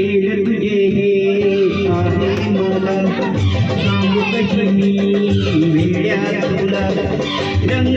എഴുതുകേ നമുക്ക് ശ്രമീ വേണ്ട രംഗ